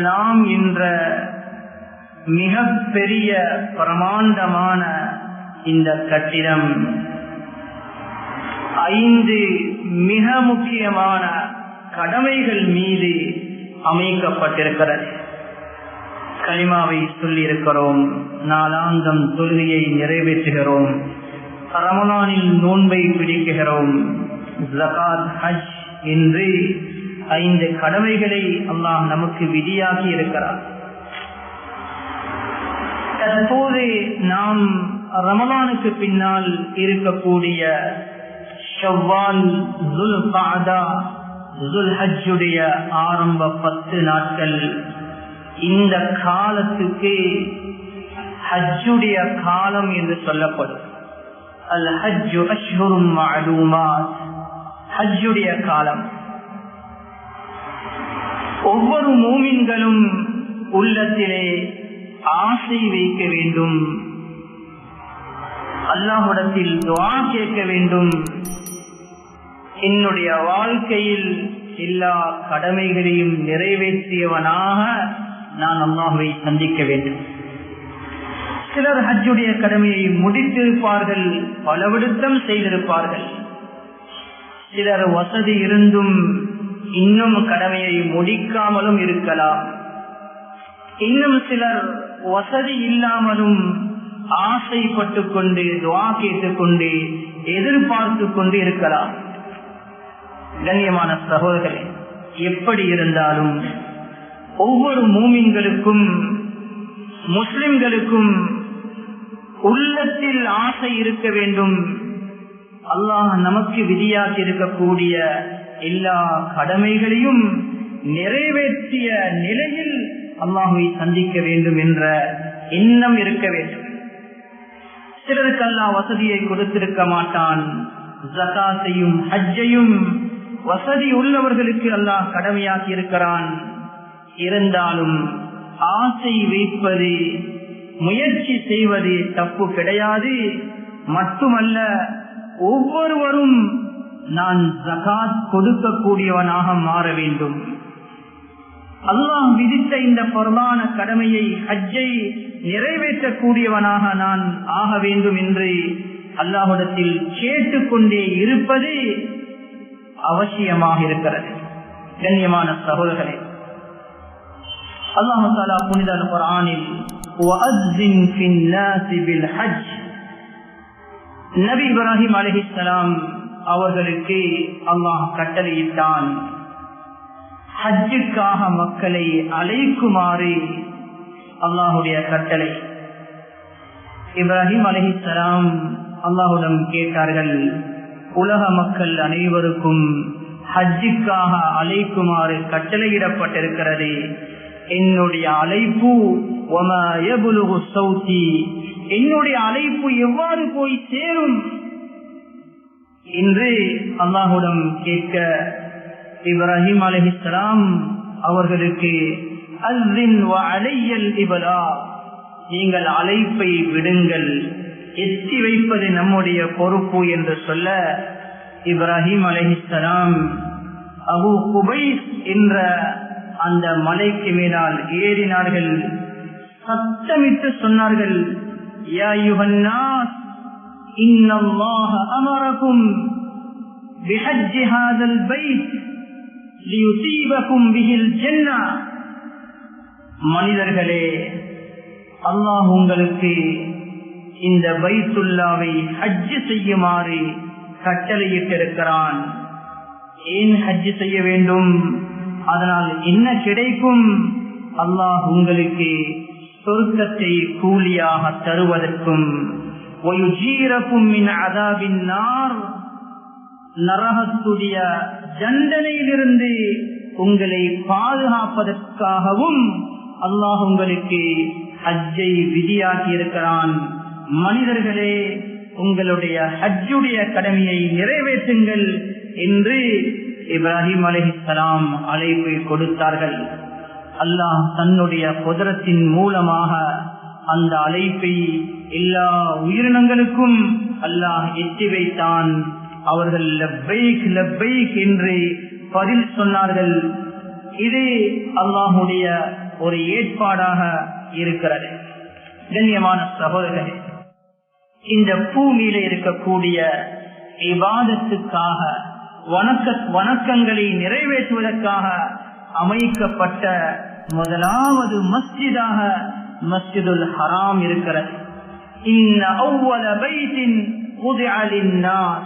இஸ்லாம் என்ற மிக பெரிய பிரமாண்டமான இந்த கட்டிடம் ஐந்து மிக முக்கியமான கடமைகள் மீது அமைக்கப்பட்டிருக்கிறது. கனிமாவை சொல்லியிருக்கிறோம் நாளாந்தம் தொழுகையை நிறைவேற்றுகிறோம் ரமலானில் நோன்பை பிடிக்குகிறோம் ஜகாத் ஹஜ் என்று ஐந்து கடமைகளை அல்லாஹ் நமக்கு விதியாகி இருக்கிறார். தற்போது நாம் ரமலானுக்கு பின்னால் இருக்கக்கூடிய ஷவ்வால் பாதா ஹஜ்ஜுடைய ஆரம்ப பத்து நாட்கள் இந்த காலத்துக்கு ஹஜ்ஜுடைய காலம் என்று சொல்லப்படும். அல் ஹஜ்ஜு அஷ்ஹுரும் ஹஜ்ஜுடைய காலம். ஒவ்வொரு மூமின்களும் உள்ளத்திலே ஆசை வைக்க வேண்டும். அல்லாஹுடத்தில் துவா கேட்க வேண்டும். என்னுடைய வாழ்க்கையில் எல்லா கடமைகளையும் நிறைவேற்றியவனாக நான் அல்லாஹுவை சந்திக்க வேண்டும். சிலர் ஹஜ்ஜுடைய கடமையை முடித்திருப்பார்கள் பலவிடுத்தம் செய்திருப்பார்கள். சிலர் வசதி இருந்தும் இன்னும் கடமையை முடிக்காமலும் இருக்கலாம். இன்னும் சிலர் வசதி இல்லாமலும் ஆசைப்பட்டு கொண்டு துவா கேட்டுக் கொண்டு எதிர்பார்த்து கொண்டு இருக்கலாம். கண்ணியமான சகோதரர்களே எப்படி இருந்தாலும் ஒவ்வொரு மூமின்களுக்கும் முஸ்லிம்களுக்கும் உள்ளத்தில் ஆசை இருக்க வேண்டும். அல்லாஹ் நமக்கு விதியாக இருக்கக்கூடிய எல்லா கடமைகளையும் நிறைவேற்றிய நிலையில் அல்லாஹுவை சந்திக்க வேண்டும் என்ற எண்ணம் இருக்க வேண்டும். சிலருக்கு அல்லாஹ் வசதியை கொடுத்திருக்க மாட்டான். ஜகாத்தையும் ஹஜ்ஜையும் வசதி உள்ளவர்களுக்கு அல்லாஹ் கடமையாக்கி இருக்கிறான். இருந்தாலும் ஆசை வைப்பது முயற்சி செய்வது தப்பு கிடையாது. மட்டுமல்ல ஒவ்வொருவரும் நான் ஜகாத் கொடுக்கக்கூடியவனாக மாற வேண்டும். அல்லாஹ் விதித்த இந்த பொருளான கடமையை ஹஜ்ஜை நிறைவேற்றக்கூடியவனாக நான் ஆக வேண்டும் என்று அல்லாஹிடத்தில் கேட்டுக்கொண்டே இருப்பது அவசியமாக இருக்கிறது. கண்ணியமான சகோதரர்களே அல்லாஹு தாலா புனித குரானில் நபி இப்ராஹிம் அலஹிஸ்லாம் அவர்களுக்கு அல்லாஹ் கட்டளையிட்டான். ஹஜ்ஜுக்காக மக்களை அழைக்குமாறு அல்லாஹுடைய கட்டளை. இப்ராஹிம் அலஹிஸ்லாம் அல்லாஹுடன் கேட்டார்கள் உலக மக்கள் அனைவருக்கும் ஹஜ்ஜுக்காக அழைக்குமாறு கட்டளையிடப்பட்டிருக்கிறது. என்னுடைய அழைப்பு என்னுடைய அழைப்பு எவ்வாறு போய் சேரும்? என்று அல்லாஹுடம் கேட்க இப்ராஹிம் அலஹிஸ்லாம் அவர்களுக்கு அல்வின் நீங்கள் அழைப்பை விடுங்கள் எத்தி வைப்பது நம்முடைய பொறுப்பு என்று சொல்ல இப்ராஹிம் அலஹிஸ்லாம் அபு குபைஸ் என்ற அந்த மலைக்கு மேலால் ஏறினார்கள். சத்தமிட்டு சொன்னார்கள் யா யுஹன்னாஸ் இன்னல்லாஹ அமரகும் بحج هذا البيت ليصيبكم به الجنة மனிதர்களே அல்லாஹ் உங்களுக்கு இந்த பைத்துல்லாவை ஹஜ் செய்யுமாறு கட்டளையிட்டிருக்கிறான் ஏன் ஹஜ் செய்ய வேண்டும் அதனால் என்ன கிடைக்கும் அல்லாஹ் உங்களுக்கு சொர்க்கத்தை கூலியாக தருவதற்கும் நரகத்துடைய தண்டனையிலிருந்து உங்களை பாதுகாப்பதற்காகவும் அல்லாஹ் உங்களுக்கு ஹஜ்ஜை விதியாக்கி இருக்கிறான் மனிதர்களே உங்களுடைய ஹஜ்ஜுடைய கடமையை நிறைவேற்றுங்கள் என்று இப்ராஹிம் அலிஹலாம் அழைப்பை கொடுத்தார்கள். அல்லாஹ் தன்னுடைய குதிரத்தின் மூலமாக அந்த அழைப்பை எல்லா உயிரினங்களுக்கும் அல்லாஹ் எட்டி வைத்தான். அவர்கள் லப்பைக் லப்பைக் என்று பதில் சொன்னார்கள். இது அல்லாஹுடைய ஒரு ஏற்பாடாக இருக்கிறது. கண்ணியமான சகோதரர்களே இந்த பூமியில இருக்கக்கூடிய இவாதத்துக்காக வணக்க வணக்கங்களை நிறைவேற்றுவதற்காக அமைக்கப்பட்ட முதலாவது மஸ்ஜிதாக மஸ்ஜிதுல் ஹராம் இருக்கிறது. إن أول بيت وضع للناس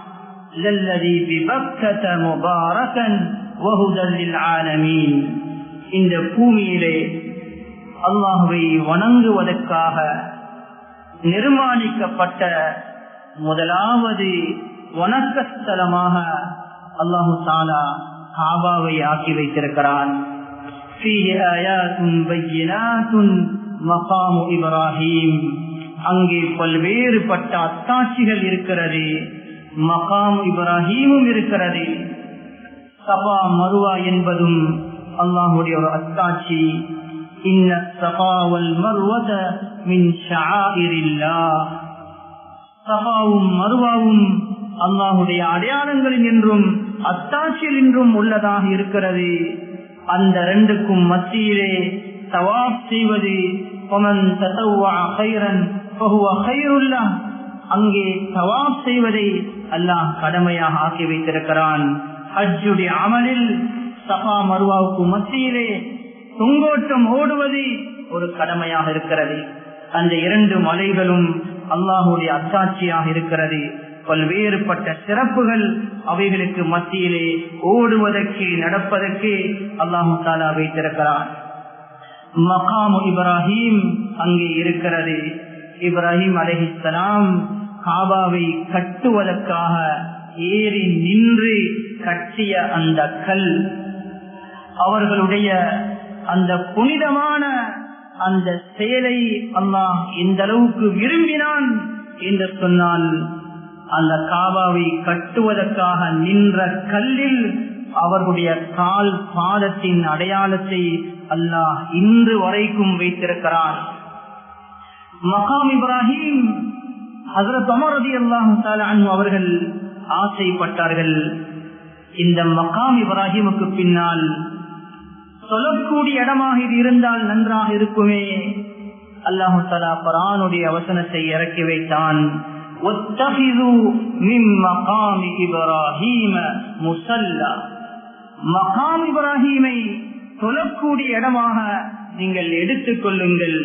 للذي ببكة مباركا وهدى للعالمين இந்த பூமியிலே அல்லாஹுவை வணங்குவதற்காக நிர்மாணிக்கப்பட்ட முதலாவது வணக்கஸ்தலமாக அல்லாஹு தாலா காபாவை ஆக்கி வைத்திருக்கிறான் மகாமு இப்ராஹிம் அங்கே பல்வேறுபட்ட அத்தாட்சிகள் இருக்கிறது மகாம் இப்ராஹீமும் இருக்கிறது. சபா மருவா என்பதும் அல்லாஹுடைய ஒரு அத்தாட்சி. இன்ன சபாவல் மருவத மின் ஷாயிரில்லா சபாவும் மருவாவும் அல்லாஹுடைய அடையாளங்களில் என்றும் அத்தாட்சியில் என்றும் உள்ளதாக இருக்கிறது. அந்த ரெண்டுக்கும் மத்தியிலே தவாப் செய்வது அங்கே தவாப் செய்வதை அல்லாஹ் கடமையாக ஆக்கி வைத்திருக்கிறான். ஹஜ்ஜுடைய அமலில் சபா மருவாவுக்கு மத்தியிலே தொங்கோட்டம் ஓடுவது ஒரு கடமையாக இருக்கிறது. அந்த இரண்டு மலைகளும் அல்லாஹுடைய அத்தாட்சியாக இருக்கிறது. பல்வேறுபட்ட சிறப்புகள் அவைகளுக்கு மத்தியிலே ஓடுவதற்கு நடப்பதற்கு அல்லாஹு தாலா வைத்திருக்கிறான். மகாமு இப்ராஹிம் அங்கே இருக்கிறது. இப்ராஹிம் அலஹிஸ்லாம் காபாவை கட்டுவதற்காக ஏறி நின்று கட்டிய அந்த கல் அவர்களுடைய அந்த புனிதமான அந்த செயலை அல்லாஹ் எந்த அளவுக்கு விரும்பினான் என்று சொன்னால் அந்த காபாவை கட்டுவதற்காக நின்ற கல்லில் அவர்களுடைய கால் பாதத்தின் அடையாளத்தை அல்லாஹ் இன்று வரைக்கும் வைத்திருக்கிறான். மகாம் இப்ராஹிம் ஹசரத் அமரதி அல்லாஹு அவர்கள் ஆசைப்பட்டார்கள். இந்த மகாம் இப்ராஹிமுக்கு பின்னால் சொல்லக்கூடிய இடமாக இது இருந்தால் நன்றாக இருக்குமே. அல்லாஹு தலா பரானுடைய அவசனத்தை இறக்கி வைத்தான். மகாம் இப்ராஹீமை சொல்லக்கூடிய இடமாக நீங்கள் எடுத்துக் கொள்ளுங்கள்.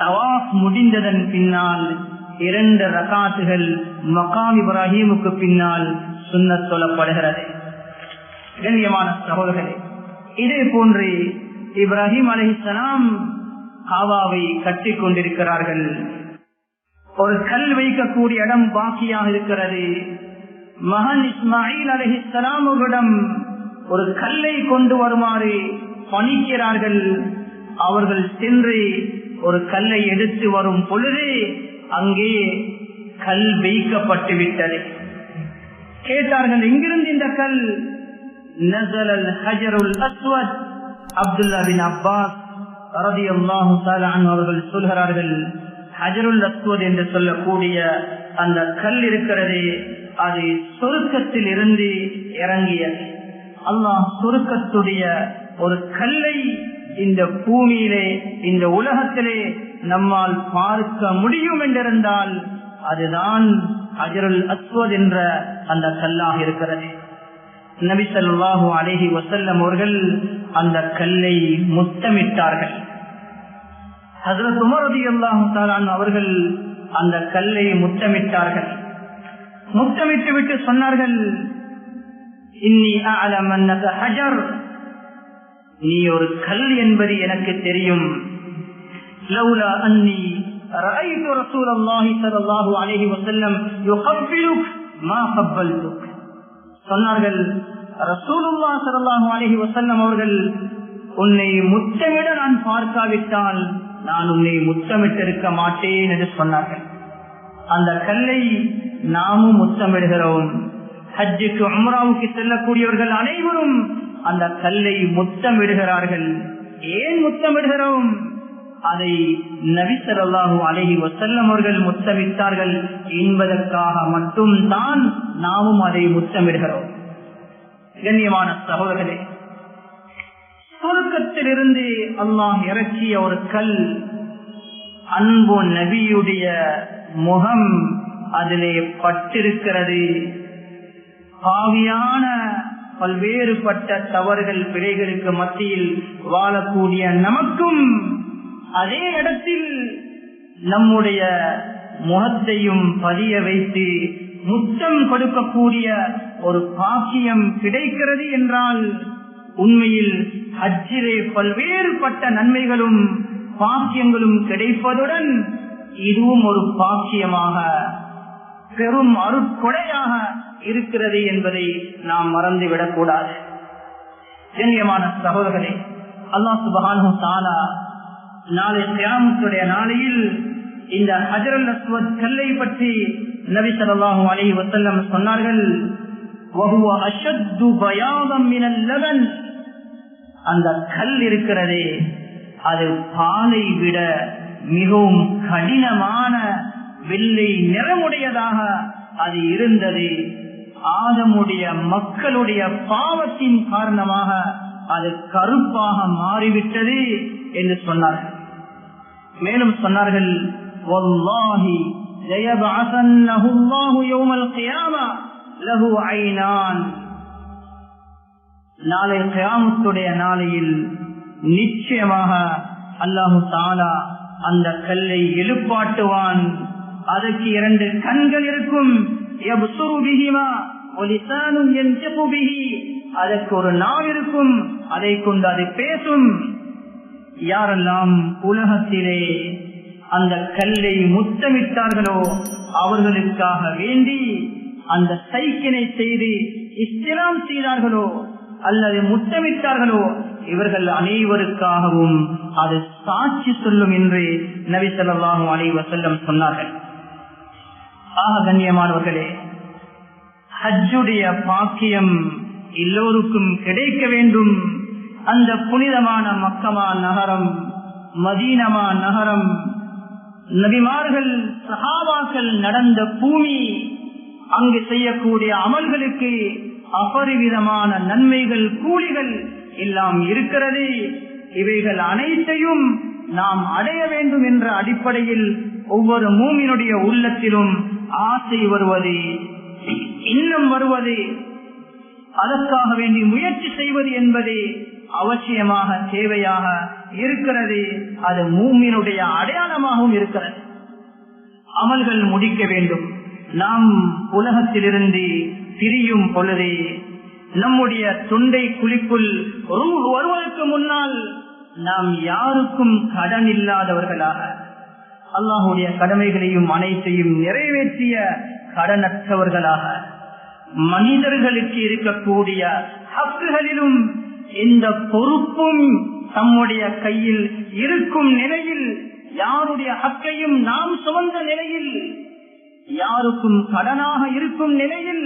தவாஃப் முடிந்ததன் பின்னால் இரண்டு ரகாத்துகள் மகாம் இப்ராஹிமுக்கு பின்னால் சுண்ண சொல்லப்படுகிறது. கண்ணியமான சகோதரர்களே இதே போன்று இப்ராஹிம் அலிசலாம் காவாவை கட்டி கொண்டிருக்கிறார்கள். ஒரு கல் வைக்கக்கூடிய இடம் பாக்கியாக இருக்கிறது. மகன் இஸ்மாயில் அலிஹிஸ்லாம் அவர்களிடம் ஒரு கல்லை கொண்டு வருமாறு பணிக்கிறார்கள். அவர்கள் சென்று ஒரு கல்லை எடுத்து வரும் பொழுது அங்கே கல் வைக்கப்பட்டு விட்டது. கேட்டார்கள் எங்கிருந்து இந்த கல்? நசலல் Hajarul Aswad. Abdullah bin Abbas ரதி அல்லாஹு அவர்கள் சொல்கிறார்கள் ஹஜருல் அஸ்வத் என்று சொல்லக்கூடிய அந்த கல் இருக்கிறது அது சொருக்கத்தில் இருந்து இறங்கியது. அல்லாஹ் சொருக்கத்துடைய ஒரு கல்லை இந்த பூமியிலே இந்த உலகத்திலே நம்மால் பார்க்க முடியும் என்றிருந்தால் அதுதான் அஜருல் அஸ்வத் என்ற அந்த கல்லாக இருக்கிறது. நபி சொல்லாஹு அலேஹி வசல்லம் அவர்கள் அந்த கல்லை முத்தமிட்டார்கள். ஹசரத் உமரதி அல்லாஹு அவர்கள் அந்த கல்லை முத்தமிட்டார்கள். முத்தமிட்டு விட்டு சொன்னார்கள் இன்னி அலமன்னக ஹஜர் நீ ஒரு கல் என்பது எனக்கு தெரியும் லவுலா அன்னி رأيت رسول الله صلى الله عليه وسلم يقبلك ما قبلتك சொன்னார்கள் ரசூலுல்லா ஸல்லல்லாஹு அலைஹி வஸல்லம் அவர்கள் உன்னை முத்தமிட நான் பார்க்காவிட்டால் நான் உன்னை முத்தமிட்டிருக்க மாட்டேன் என்று சொன்னார்கள் அந்த கல்லை நாமும் முத்தமிடுகிறோம் ஹஜ்ஜுக்கு அம்ராவுக்கு செல்லக்கூடியவர்கள் அனைவரும் அந்த கல்லை முத்தமிடுகிறார்கள் ஏன் முத்தமிடுகிறோம் அதை நபிசல்லாஹு அலஹி வசல்லம் அவர்கள் முத்தமிட்டார்கள் என்பதற்காக மட்டும் தான் நாமும் அதை முத்தமிடுகிறோம் கண்ணியமான சகோதரர்களே சுருக்கத்திலிருந்து அல்லாஹ் இறக்கிய ஒரு கல் அன்பு நபியுடைய முகம் அதிலே பட்டிருக்கிறது. பாவியான பல்வேறுபட்ட தவறுகள் பிழைகளுக்கு மத்தியில் வாழக்கூடிய நமக்கும் அதே இடத்தில் நம்முடைய முகத்தையும் பதிய வைத்து முத்தம் கொடுக்கக்கூடிய ஒரு பாக்கியம் கிடைக்கிறது என்றால் உண்மையில் அச்சிலே பல்வேறுபட்ட நன்மைகளும் பாக்கியங்களும் கிடைப்பதுடன் இதுவும் ஒரு பாக்கியமாக பெரும் அருட்கொடையாக இருக்கிறது என்பதை நாம் மறந்துவிடக் கூடாது. கண்ணியமான சகோதரர்களே அல்லா சுபகானு தாலா நாளை கிராமத்துடைய நாளையில் இந்த ஹஜரல் அஸ்வத் கல்லை பற்றி நபி சொல்லாஹு அலி வசல்லம் சொன்னார்கள். அந்த கல் இருக்கிறதே அது பாலை விட மிகவும் கடினமான வெள்ளை நிறமுடையதாக அது இருந்தது. ஆதமுடைய மக்களுடைய பாவத்தின் காரணமாக அது கருப்பாக மாறிவிட்டது என்று சொன்னார்கள். மேலும் சொன்னார்கள் நாளை கிராமத்துடைய நாளையில் நிச்சயமாக அல்லாஹு தாலா அந்த கல்லை எழுப்பாட்டுவான். அதற்கு இரண்டு கண்கள் இருக்கும். அதற்கு ஒரு நாள் இருக்கும். அதை கொண்டு அது பேசும். யாரெல்லாம் உலகத்திலே அந்த கல்லை முத்தமிட்டார்களோ அவர்களுக்காக வேண்டி அந்த சைக்கினை செய்து இஸ்திலாம் செய்தார்களோ அல்லது முத்தமிட்டார்களோ இவர்கள் அனைவருக்காகவும் அது சாட்சி சொல்லும் என்று நபி சொல்லாஹும் அனைவர் செல்லம் சொன்னார்கள். ஆக கண்ணியமானவர்களே ஹஜ்ஜுடைய பாக்கியம் எல்லோருக்கும் கிடைக்க வேண்டும். அந்த புனிதமான மக்கமா நகரம் மதீனமா நகரம் நபிமார்கள் சகாபாக்கள் நடந்த பூமி அங்கு செய்யக்கூடிய அமல்களுக்கு அபரிவிதமான நன்மைகள் கூலிகள் எல்லாம் இருக்கிறது. இவைகள் அனைத்தையும் நாம் அடைய வேண்டும் என்ற அடிப்படையில் ஒவ்வொரு மூமியினுடைய உள்ளத்திலும் ஆசை வருவது இன்னும் வருவது அதற்காக வேண்டி முயற்சி செய்வது என்பது அவசியமாக தேவையாக இருக்கிறது அது மூமியினுடைய அடையாளமாகவும் இருக்கிறது. அமல்கள் முடிக்க வேண்டும். நாம் உலகத்திலிருந்து பிரியும் பொழுதே நம்முடைய தொண்டை குழிக்குள் வருவதற்கு முன்னால் நாம் யாருக்கும் கடன் இல்லாதவர்களாக அல்லாஹுடைய கடமைகளையும் அனைத்தையும் நிறைவேற்றிய கடனற்றவர்களாக மனிதர்களுக்கு இருக்கக்கூடிய ஹக்குகளிலும் இந்த பொறுப்பும் தம்முடைய கையில் இருக்கும் நிலையில் யாருடைய ஹக்கையும் நாம் சுமந்த நிலையில் யாருக்கும் கடனாக இருக்கும் நிலையில்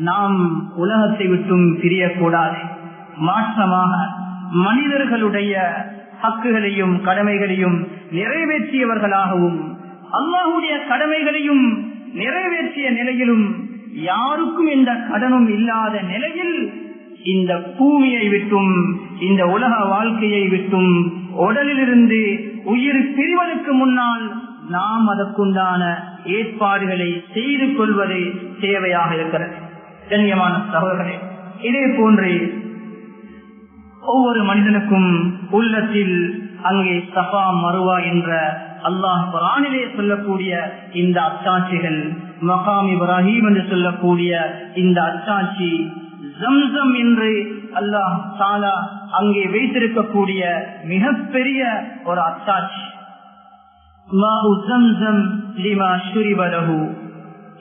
நாம் உலகத்தை விட்டும் பிரியக்கூடாது. மாற்றமாக மனிதர்களுடைய ஹக்குகளையும் கடமைகளையும் நிறைவேற்றியவர்களாகவும் அல்லாஹுடைய கடமைகளையும் நிறைவேற்றிய நிலையிலும் யாருக்கும் எந்த கடனும் இல்லாத நிலையில் இந்த பூமியை விட்டும் இந்த உலக வாழ்க்கையை விட்டும் உடலிலிருந்து உயிர் பிரிவதற்கு முன்னால் நாம் அதற்குண்டான ஏற்பாடுகளை செய்து கொள்வது தேவையாக இருக்கிறது. கண்ணியமான சகோதரர்களே இதே போன்று ஒவ்வொரு மனிதனுக்கும் உள்ளத்தில் அங்கே சபா மருவா என்ற அல்லாஹ் குரானிலே சொல்லக்கூடிய இந்த அச்சாட்சிகள் மகாம் இப்ராஹிம் என்று சொல்லக்கூடிய இந்த அச்சாட்சி ஜம்சம் என்று அல்லாஹ் சாலா அங்கே வைத்திருக்கக்கூடிய மிகப்பெரிய ஒரு அச்சாட்சி.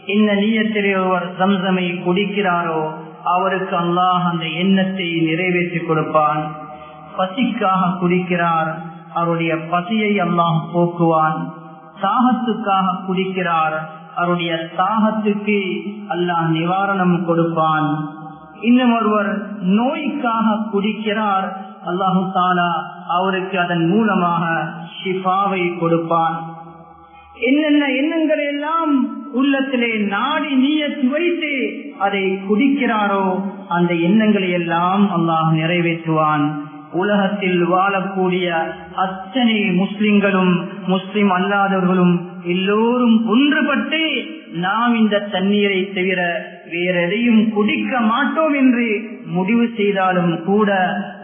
இந்த நீயத்திலே ஒருவர் சம்சமை குடிக்கிறாரோ அவருக்கு அல்லாஹ் அந்த எண்ணத்தை நிறைவேற்றி கொடுப்பான். பசிக்காக குடிக்கிறார். அவருடைய பசியை அல்லாஹ் போக்குவான். தாகத்துக்காக குடிக்கிறார். அவருடைய தாகத்துக்கு அல்லாஹ் நிவாரணம் கொடுப்பான். இன்னும் ஒருவர் நோய்க்காக குடிக்கிறார். அல்லாஹு தாலா அவருக்கு அதன் மூலமாக ஷிஃபாவை கொடுப்பான். என்னென்ன எண்ணங்களை எல்லாம் உள்ளத்திலே நாடி நீய துவைத்து அதை குடிக்கிறாரோ அந்த எண்ணங்களை எல்லாம் அல்லாஹ் நிறைவேற்றுவான். உலகத்தில் வாழக்கூடிய அத்தனை முஸ்லிம்களும் முஸ்லிம் அல்லாதவர்களும் எல்லோரும் ஒன்றுபட்டு நாம் இந்த தண்ணீரை தவிர வேற எதையும் குடிக்க மாட்டோம் என்று முடிவு செய்தாலும் கூட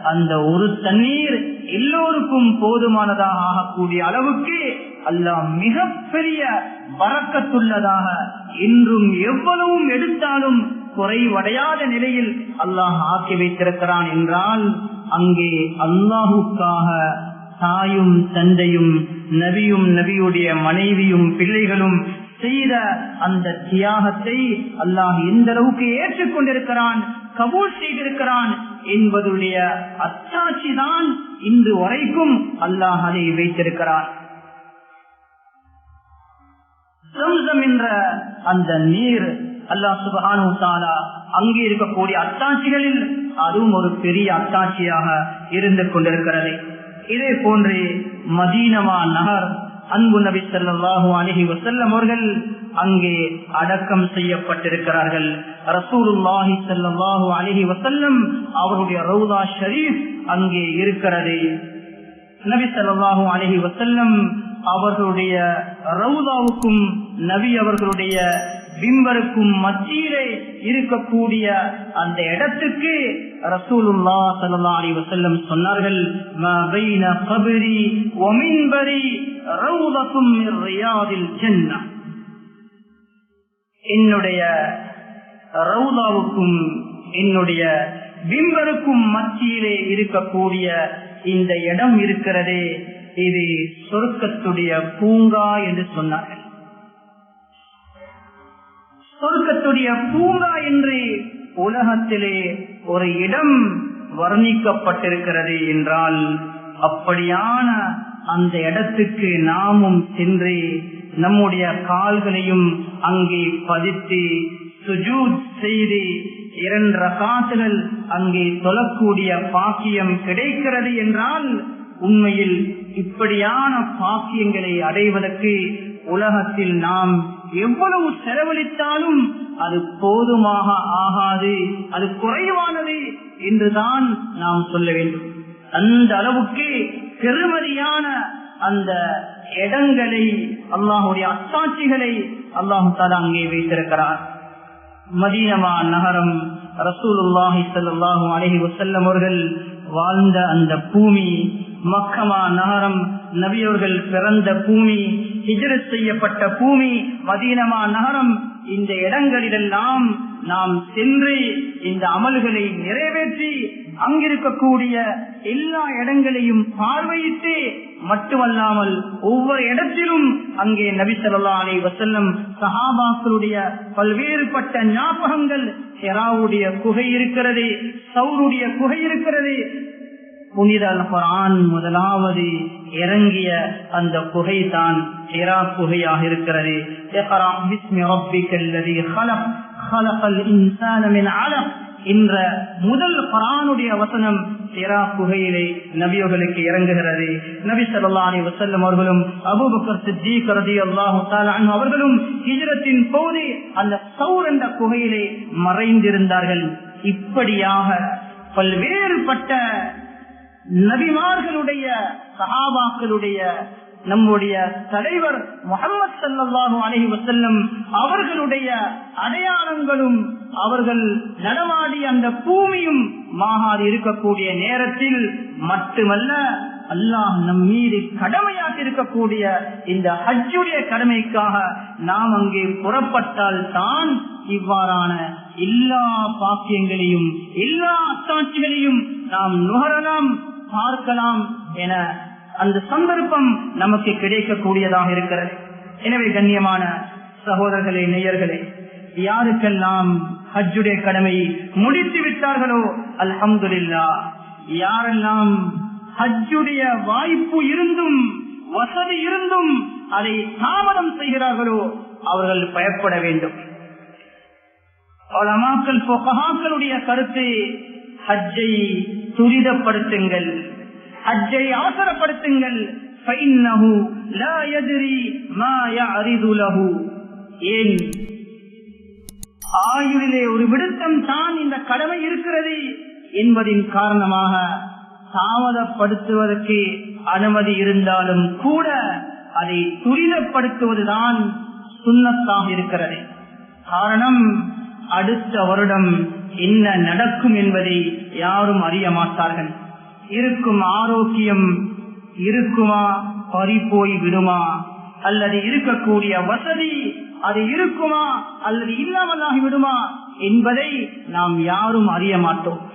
அந்த ஒரு தண்ணீர் எல்லோருக்கும் போதுமானதாக ஆகக்கூடிய அளவுக்கு அல்லாஹ் மிகப்பெரிய வரக்கத்துள்ளதாக இன்றும் எவ்வளவும் எடுத்தாலும் குறைவடையாத நிலையில் அல்லாஹ் ஆக்கி வைத்திருக்கிறான் என்றால் அங்கே அல்லாஹுக்காக தாயும் தந்தையும் நபியும் நபியுடைய மனைவியும் பிள்ளைகளும் செய்த அந்த தியாகத்தை அல்லாஹ் எந்த அளவுக்கு ஏற்றுக்கொண்டிருக்கிறான் கபூல் செய்திருக்கிறான் என்பதுடைய அச்சாட்சி தான் இன்று வரைக்கும் அல்லாஹ் அதை வைத்திருக்கிறார் என்ற அந்த நீர் அல்லாஹ் சுபஹானு தாலா அங்கே இருக்கக்கூடிய அத்தாட்சிகளில் அதுவும் ஒரு பெரிய அத்தாட்சியாக இருந்து கொண்டிருக்கிறது. இதே போன்று மதீனமா நகர் அன்பு நபி ஸல்லல்லாஹு அலஹி வசல்லம் அவர்கள் அங்கே அடக்கம் செய்யப்பட்டிருக்கிறார்கள். ரசூலுல்லாஹி ஸல்லல்லாஹு அலஹி வசல்லம் அவருடைய ரவுதா ஷரீப் அங்கே இருக்கிறது. நபி ஸல்லல்லாஹு அலஹி வசல்லம் அவர்களுடைய ரவுதாவுக்கும் நபி அவர்களுடைய பிம்பருக்கும் மத்தியிலே இருக்கக்கூடிய அந்த இடத்துக்கு ரசூலுல்லா சல்லா அலி வசல்லம் சொன்னார்கள் என்னுடைய ரவுதாவுக்கும் என்னுடைய பிம்பருக்கும் மத்தியிலே இருக்கக்கூடிய இந்த இடம் இருக்கிறதே இது சொர்க்கத்துடைய பூங்கா என்று சொன்னார்கள். சொர்க்கத்துடைய பூங்கா என்று உலகத்திலே ஒரு இடம் வர்ணிக்கப்பட்டிருக்கிறது என்றால் அப்படியான அந்த இடத்துக்கு நாமும் சென்று நம்முடைய கால்களையும் அங்கே பதித்து சுஜூத் செய்து இரண்டு ரகாத்துகள் அங்கே தொழக்கூடிய பாக்கியம் கிடைக்கிறது என்றால் உண்மையில் இப்படியான பாக்கியங்களை அடைவதற்கு உலகத்தில் நாம் எவ்வளவு செலவழித்தாலும் அது போதுமாக ஆகாது அது குறைவானது என்றுதான் நாம் சொல்ல வேண்டும். அந்த அளவுக்கு பெருமதியான அந்த இடங்களை அல்லாஹுடைய அத்தாட்சிகளை அல்லாஹு தாலா அங்கே வைத்திருக்கிறார். மதீனமா நகரம் ரசூலுல்லாஹி சல்லாஹு அலஹி வசல்லம் அவர்கள் வாழ்ந்த அந்த பூமி மக்கமா நகரம் நபியவர்கள் பிறந்த பூமி ஹிஜரத் செய்யப்பட்ட பூமி மதீனமா நகரம் இந்த இடங்களிலெல்லாம் நாம் சென்று இந்த அமல்களை நிறைவேற்றி அங்கிருக்கக்கூடிய எல்லா இடங்களையும் பார்வையிட்டு மட்டுமல்லாமல் ஒவ்வொரு இடத்திலும் அங்கே நபிசல்லா அலை வசல்லம் சஹாபாக்களுடைய பல்வேறுபட்ட ஞாபகங்கள் ஹெராவுடைய குகை இருக்கிறது சௌருடைய குகை இருக்கிறது புனித குரான் முதலாவது இறங்கிய அந்த குகை தான் ஹிரா குகையாக இருக்கிறது. என்ற முதல் குரானுடைய வசனம் ஹிரா குகையிலே நபியோர்களுக்கு இறங்குகிறது. நபி சொல்லா அலி வசல்லம் அவர்களும் அபூபக்கர் சித்திக் ரதி அல்லாஹு அவர்களும் ஹிஜரத்தின் போது அந்த சௌர் என்ற குகையிலே மறைந்திருந்தார்கள். இப்படியாக பல்வேறுபட்ட நபிமார்களுடைய சகாபாக்களுடைய நம்முடைய தலைவர் முகமது சல்லாஹூ அலஹி வசல்லம் அவர்களுடைய அடையாளங்களும் அவர்கள் நடமாடி அந்த பூமியும் மாகாது இருக்கக்கூடிய நேரத்தில் மட்டுமல்ல அல்லாஹ் நம் மீது கடமையாக இருக்கக்கூடிய இந்த ஹஜ்ஜுடைய கடமைக்காக நாம் அங்கே புறப்பட்டால் தான் இவ்வாறான எல்லா பாக்கியங்களையும் எல்லா அத்தாட்சிகளையும் நாம் நுகரலாம். பார்க்கலாம் என அந்த சந்தர்ப்பம் நமக்கு கிடைக்கக்கூடியதாக இருக்கிறது. எனவே கண்ணியமான சகோதரர்களே நேயர்களே யாருக்கெல்லாம் ஹஜ்ஜுடைய கடமையை முடித்து விட்டார்களோ அல்ஹம்துலில்லா யாரெல்லாம் ஹஜ்ஜுடைய வாய்ப்பு இருந்தும் வசதி இருந்தும் அதை தாமதம் செய்கிறார்களோ அவர்கள் பயப்பட வேண்டும். பலமாக்கள் பொகஹாக்களுடைய கருத்து ஹஜ்ஜை துரிதப்படுத்துங்கள். ஹஜ்ஜை அவசரப்படுத்துங்கள். ஏன்? ஆயுளிலே ஒரு விடுத்தம் தான் இந்த கடமை இருக்கிறது என்பதின் காரணமாக தாமதப்படுத்துவதற்கு அனுமதி இருந்தாலும் கூட அதை துரிதப்படுத்துவதுதான் சுண்ணத்தாக இருக்கிறது. காரணம் அடுத்த வருடம் என்ன நடக்கும் என்பதை யாரும் அறிய மாட்டார்கள். இருக்கும் ஆரோக்கியம் இருக்குமா? பறிப்போய் விடுமா? அல்லது இருக்கக்கூடிய வசதி அது இருக்குமா? அல்லது இல்லாமலாகி விடுமா? என்பதை நாம் யாரும் அறிய மாட்டோம்.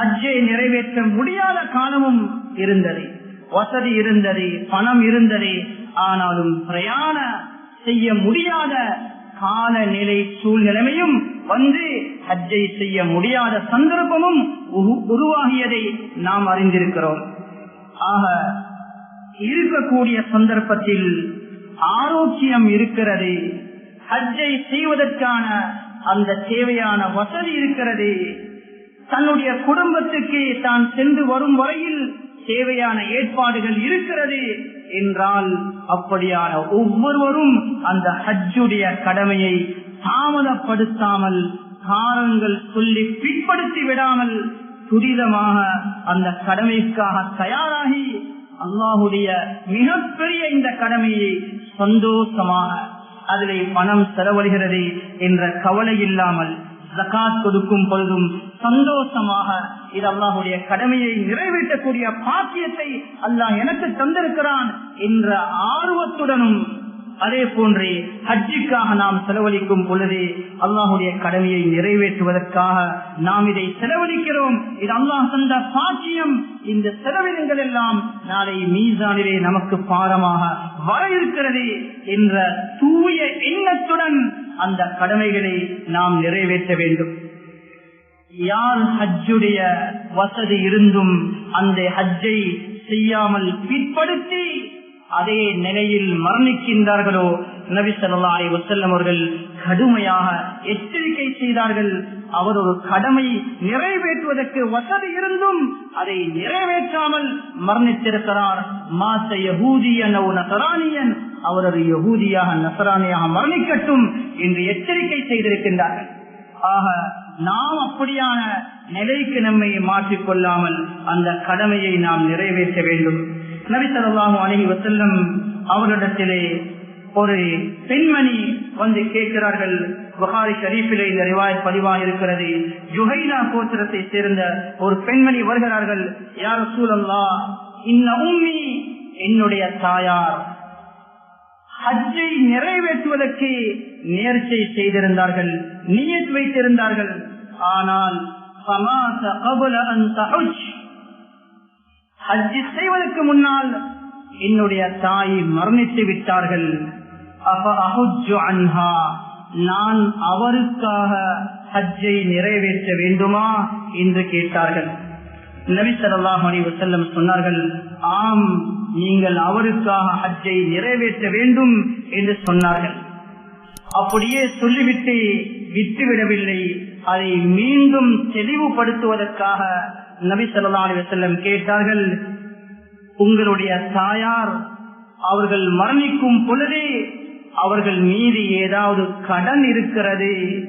ஹஜ்ஜை நிறைவேற்ற முடியாத காலமும் இருந்தது. வசதி இருந்தது பணம் இருந்தது. ஆனாலும் பிரயாண செய்ய முடியாத காலநிலை சூழ்நிலைமையும் வந்து ஹஜ்ஜை செய்ய முடியாத சந்தர்ப்பமும் உருவாகியதை நாம் அறிந்திருக்கிறோம். ஆக இருக்கக்கூடிய சந்தர்ப்பத்தில் ஆரோக்கியம் இருக்கிறது ஹஜ்ஜை செய்வதற்கான அந்த தேவையான வசதி இருக்கிறது தன்னுடைய குடும்பத்துக்கு தான் சென்று வரும் வரையில் தேவையான ஏற்பாடுகள் இருக்கிறது என்றால் அப்படியான ஒவ்வொருவரும் அந்த ஹஜ்ஜுடைய கடமையை தாமதப்படுத்தாமல் காரணங்கள் சொல்லி பிற்படுத்தி விடாமல் துரிதமாக அந்த கடமைக்காக தயாராகி அல்லாஹுடைய மிகப்பெரிய இந்த கடமையை சந்தோஷமாக அதிலே பணம் செலவழிகிறது என்ற கவலை இல்லாமல் ஜக்காத் கொடுக்கும் பொழுதும் சந்தோஷமாக இது அல்லாஹுடைய கடமையை நிறைவேற்றக்கூடிய பாக்கியத்தை அல்லாஹ் எனக்கு தந்திருக்கிறான் என்ற ஆர்வத்துடனும் அதே போன்றே ஹஜ்ஜிக்காக நாம் செலவழிக்கும் பொழுது அல்லாஹுடைய கடமையை நிறைவேற்றுவதற்காக நாம் இதை செலவழிக்கிறோம். இது அல்லாஹ் தந்த சாட்சியம். இந்த செலவினங்கள் எல்லாம் நாளை மீசானிலே நமக்கு பாரமாக வர இருக்கிறது என்ற தூய எண்ணத்துடன் அந்த கடமைகளை நாம் நிறைவேற்ற வேண்டும். யார் ஹஜ்ஜுடைய வசதி இருந்தும் அந்த ஹஜ்ஜை செய்யாமல் பிற்படுத்தி அதே நிலையில் மரணிக்கின்றார்களோ? நபி சொல்லா அலி வசல்லம் அவர்கள் கடுமையாக எச்சரிக்கை செய்தார்கள். அவர் ஒரு கடமை நிறைவேற்றுவதற்கு வசதி இருந்தும் அதை நிறைவேற்றாமல் மரணித்திருக்கிறார். மாச யகூதியன் நசரானியன். அவர் ஒரு யகூதியாக நசரானியாக மரணிக்கட்டும் என்று எச்சரிக்கை செய்திருக்கின்றார்கள். ஆக நாம் அப்படியான நிலைக்கு நம்மை மாற்றிக்கொள்ளாமல் அந்த கடமையை நாம் நிறைவேற்ற வேண்டும். நபித்தலாகும் அணுகி வசல்லம் அவரிடத்திலே ஒரு பெண்மணி வந்து கேட்கிறார்கள். புகாரி ஷரீஃபிலே இந்த ரிவாயத் பதிவாக இருக்கிறது. ஜுஹைனா கோத்திரத்தை சேர்ந்த ஒரு பெண்மணி வருகிறார்கள். யார் சூழல்லா இந்த உம்மி என்னுடைய தாயார். ஹஜ்ஜை நிறைவேற்றுவதற்கு நேர்ச்சை செய்திருந்தார்கள் நீயத் வைத்திருந்தார்கள். ஆனால் ஹஜ்ஜி செய்வதற்கு முன்னால் என்னுடைய தாய் மரணித்து விட்டார்கள். நான் அவருக்காக ஹஜ்ஜை நிறைவேற்ற வேண்டுமா என்று கேட்டார்கள். நபி சல்லாஹ் அலி வசல்லம் சொன்னார்கள் ஆம் நீங்கள் அவருக்காக ஹஜ்ஜை நிறைவேற்ற வேண்டும் என்று சொன்னார்கள். அப்படியே சொல்லிவிட்டு விட்டுவிடவில்லை. அதை மீண்டும் தெளிவுபடுத்துவதற்காக நபி சொல்லா அலி வசல்லம் கேட்டார்கள் உங்களுடைய தாயார் அவர்கள் மரணிக்கும் பொழுதே அவர்கள் மீது ஏதாவது கடன் இருக்கிறது.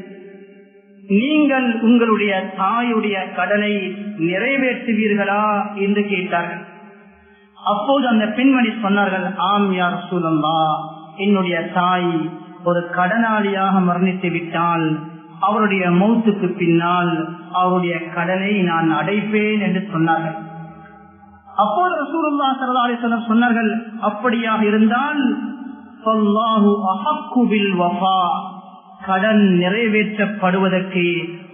நீங்கள் உங்களுடைய தாயுடைய கடனை நிறைவேற்றுவீர்களா? என்று கேட்டார்கள். அப்போது அந்த பெண்மணி சொன்னார்கள் ஆம் யார் சூழல்லா என்னுடைய தாய் ஒரு கடனாளியாக மரணித்து விட்டால் அவருடைய மௌத்துக்கு பின்னால் அவருடைய கடனை நான் அடைப்பேன் என்று சொன்னார்கள். அப்போது ரசூலுல்லா சல்லா சொன்னார்கள் அப்படியாக இருந்தால் கடன் நிறைவேற்றப்படுவதற்கு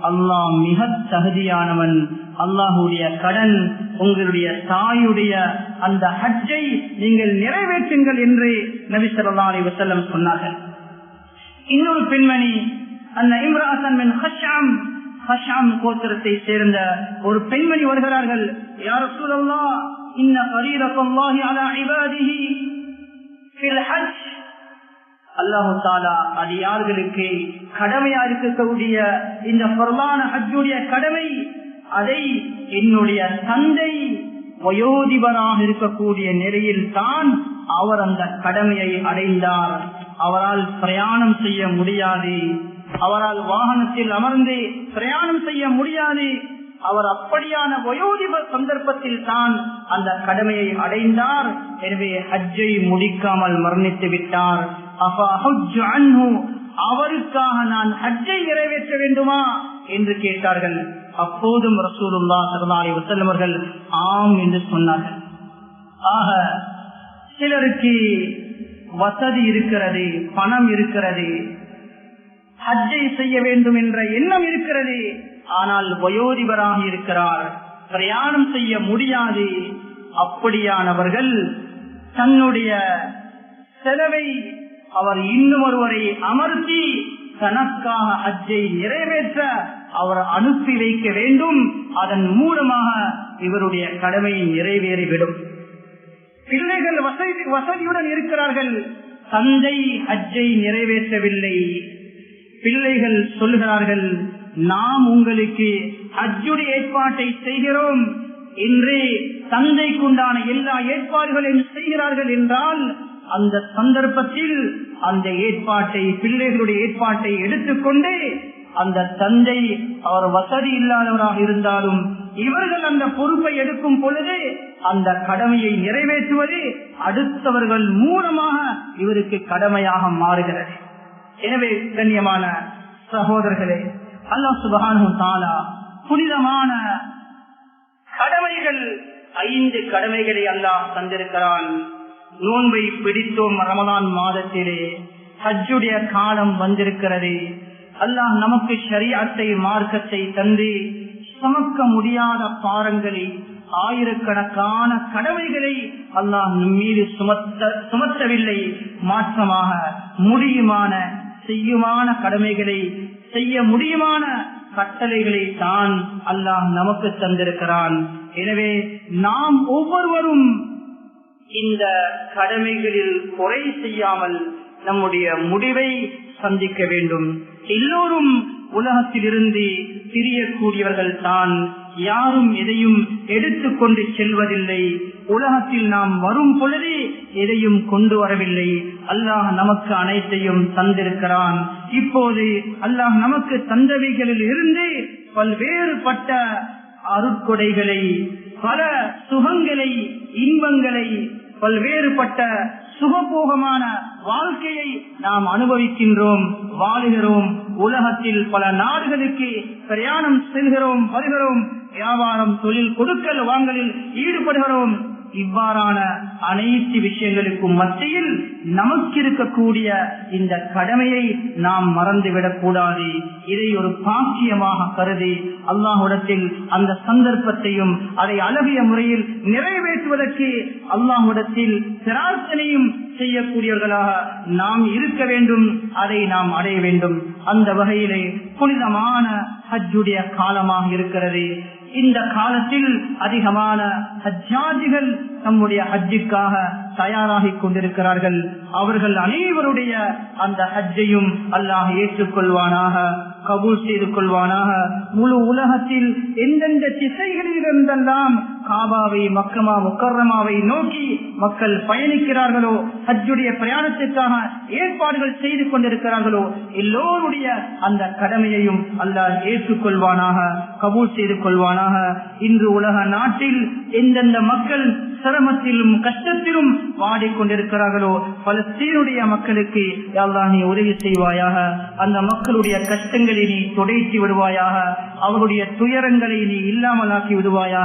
அல்லாஹ் மிக தகுதியானவன். அல்லாஹுடைய கடன் உங்களுடைய தாயுடைய அந்த ஹஜ்ஜை நீங்கள் நிறைவேற்றுங்கள் என்று நபி சொல்லா அலி வசல்லம் சொன்னார்கள். இன்னொரு பெண்மணி அந்த இம்ராசன் ஹஷாம் ஹஷாம் கோத்திரத்தை சேர்ந்த ஒரு பெண்மணி வருகிறார்கள். யார் சொல்லல்லா இன்ன பரீரல்லாஹி அலா இபாதிஹி ஃபில் ஹஜ். அல்லாஹு தாலா அடியார்களுக்கு கடமையா இருக்கக்கூடிய இந்த பொருளான ஹஜ்ஜுடைய கடமை அதை என்னுடைய தந்தை வயோதிபராக இருக்கக்கூடிய நிலையில் தான் அவர் அந்த கடமையை அடைந்தார். அவரால் பிரயாணம் செய்ய முடியாது. அவரால் வாகனத்தில் அமர்ந்து பிரயாணம் செய்ய முடியாது. அவர் அப்படியான வயோதிப சந்தர்ப்பத்தில் தான் அந்த கடமையை அடைந்தார். எனவே ஹஜ்ஜை முடிக்காமல் மரணித்து விட்டார். அவருக்காக நான் ஹஜ்ஜை நிறைவேற்ற வேண்டுமா என்று கேட்டார்கள். அப்போதும் ரசூலுல்லா சரதாரி வசல்லவர்கள் ஆம் என்று சொன்னார்கள். ஆக சிலருக்கு வசதி இருக்கிறது பணம் இருக்கிறது ஹஜ்ஜை செய்ய வேண்டும் என்ற எண்ணம் இருக்கிறது. ஆனால் வயோதிபராக இருக்கிறார். பிரயாணம் செய்ய முடியாது. அப்படியானவர்கள் தன்னுடைய செலவை அவர் இன்னும் ஒருவரை அமர்த்தி தனக்காக ஹஜ்ஜை நிறைவேற்ற அவர் அனுப்பி வைக்க வேண்டும். அதன் மூலமாக இவருடைய கடமை நிறைவேறிவிடும். பிள்ளைகள் வசதி வசதியுடன் இருக்கிறார்கள். தந்தை ஹஜ்ஜை நிறைவேற்றவில்லை. பிள்ளைகள் சொல்லுகிறார்கள் நாம் உங்களுக்கு ஹஜ்ஜுடைய ஏற்பாட்டை செய்கிறோம். என்று தந்தைக்குண்டான எல்லா ஏற்பாடுகளையும் செய்கிறார்கள் என்றால் அந்த சந்தர்ப்பத்தில் அந்த ஏற்பாட்டை பிள்ளைகளுடைய ஏற்பாட்டை எடுத்துக்கொண்டு அந்த தந்தை அவர் வசதி இல்லாதவராக இருந்தாலும் இவர்கள் அந்த பொறுப்பை எடுக்கும் பொழுது அந்த கடமையை நிறைவேற்றுவது அடுத்தவர்கள் மூலமாக இவருக்கு கடமையாக மாறுகிறது. எனவே கண்ணியமான சகோதரர்களே அல்லாஹ் சுபகானு தாலா புனிதமான கடமைகள் ஐந்து கடமைகளை அல்லாஹ் தந்திருக்கிறான். நோன்பை பிடித்தோம் ரமதான் மாதத்திலே. ஹஜ்ஜுடைய காலம் வந்திருக்கிறது. அல்லாஹ் நமக்கு ஷரியாத்தை மார்க்கத்தை தந்து சுமக்க முடியாத பாரங்களை ஆயிரக்கணக்கான கடமைகளை அல்லாஹ் மீது சுமத்த சுமத்தவில்லை. மாற்றமாக முடியுமான செய்யுமான கடமைகளை செய்ய முடியுமான கட்டளைகளை தான் அல்லாஹ் நமக்கு தந்திருக்கிறான். எனவே நாம் ஒவ்வொருவரும் இந்த கடமைகளில் குறை செய்யாமல் நம்முடைய முடிவை சந்திக்க வேண்டும். எல்லோரும் உலகத்திலிருந்து பிரியக்கூடியவர்கள் தான் யாரும் எதையும் எடுத்துக்கொண்டு செல்வதில்லை. உலகத்தில் நாம் வரும் பொழுது எதையும் கொண்டு வரவில்லை. அல்லாஹ் நமக்கு அனைத்தையும் தந்திருக்கிறான். இப்போது அல்லாஹ் நமக்கு தந்தவைகளில் இருந்து பல்வேறுபட்ட அருட்கொடைகளை பல சுகங்களை இன்பங்களை பல்வேறுபட்ட சுகபோகமான வாழ்க்கையை நாம் அனுபவிக்கின்றோம் வாழுகிறோம். உலகத்தில் பல நாடுகளுக்கு பிரயாணம் செல்கிறோம் வருகிறோம். வியாபாரம் தொழில் கொடுக்கல் வாங்கலில் ஈடுபடுகிறோம். இவ்வாறான அனைத்து விஷயங்களுக்கும் மத்தியில் நமக்கு இருக்கக்கூடிய இந்த கடமையை நாம் மறந்துவிடக் கூடாது. இதை ஒரு பாக்கியமாக கருதி அல்லாஹுடத்தில் அந்த சந்தர்ப்பத்தையும் அதை அழகிய முறையில் நிறைவேற்றுவதற்கு அல்லாஹுடத்தில் பிரார்த்தனையும் செய்யக்கூடியவர்களாக நாம் இருக்க வேண்டும் அதை நாம் அடைய வேண்டும். அந்த வகையிலே புனிதமான ஹஜ்ஜுடைய காலமாக இருக்கிறது. இந்த காலத்தில் அதிகமான ஹஜ்ஜாஜிகள் நம்முடைய ஹஜ்ஜுக்காக தயாராகி கொண்டிருக்கிறார்கள். அவர்கள் அனைவருடைய அந்த ஹஜ்ஜையும் அல்லாஹ் ஏற்றுக்கொள்வானாக. கபூல் செய்து கொள்வானாக. முழு உலகத்தில் எந்தெந்த திசைகளில் இருந்தெல்லாம் காபாவை மக்கமா முக்கரமாவை நோக்கி மக்கள் பயணிக்கிறார்களோ ஹஜ்ஜுடைய பிரயாணத்திற்காக ஏற்பாடுகள் செய்து கொண்டிருக்கிறார்களோ எல்லோருடைய அந்த கடமையையும் அல்லாஹ் ஏற்றுக்கொள்வானாக கபூல் செய்து கொள்வானாக. இன்று உலக நாட்டில் எந்தெந்த மக்கள் சிரமத்திலும் கஷ்டத்திலும் வாடிக்கொண்டிருக்கிறார்களோ பலஸ்தீனுடைய மக்களுக்கு அல்லாஹ் நீ உதவி செய்வாயாக. அந்த மக்களுடைய கஷ்டங்களை நீ துடைத்து விடுவாயாக. அவருடைய துயரங்களை நீ இல்லாமலாக்கி விடுவாயாக.